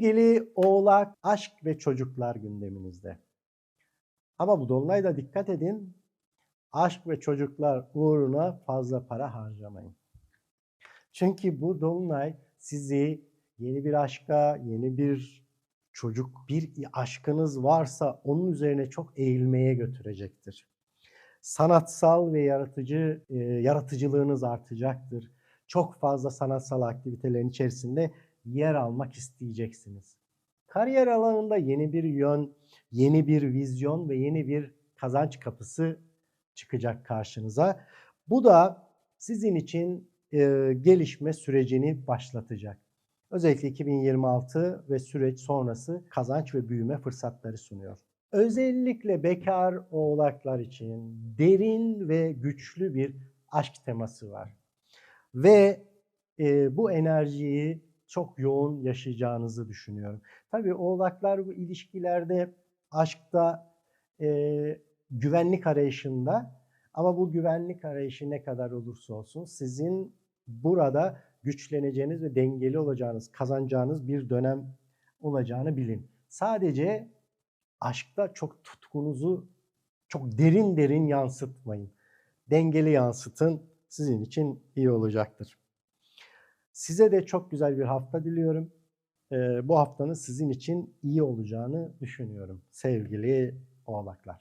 Sevgili oğlak, aşk ve çocuklar gündeminizde. Ama bu dolunayda dikkat edin. Aşk ve çocuklar uğruna fazla para harcamayın. Çünkü bu dolunay sizi yeni bir aşka, yeni bir çocuk, bir aşkınız varsa onun üzerine çok eğilmeye götürecektir. Sanatsal ve yaratıcı e, yaratıcılığınız artacaktır. Çok fazla sanatsal aktivitelerin içerisinde yer almak isteyeceksiniz. Kariyer alanında yeni bir yön, yeni bir vizyon ve yeni bir kazanç kapısı çıkacak karşınıza. Bu da sizin için e, gelişme sürecini başlatacak. Özellikle 2026 ve süreç sonrası kazanç ve büyüme fırsatları sunuyor. Özellikle bekar oğlaklar için derin ve güçlü bir aşk teması var. Ve e, bu enerjiyi çok yoğun yaşayacağınızı düşünüyorum. Tabii oğlaklar bu ilişkilerde, aşkta, e, güvenlik arayışında ama bu güvenlik arayışı ne kadar olursa olsun sizin burada güçleneceğiniz ve dengeli olacağınız, kazanacağınız bir dönem olacağını bilin. Sadece aşkta çok tutkunuzu çok derin derin yansıtmayın. Dengeli yansıtın. Sizin için iyi olacaktır. Size de çok güzel bir hafta diliyorum. Ee, bu haftanın sizin için iyi olacağını düşünüyorum sevgili oğlaklar.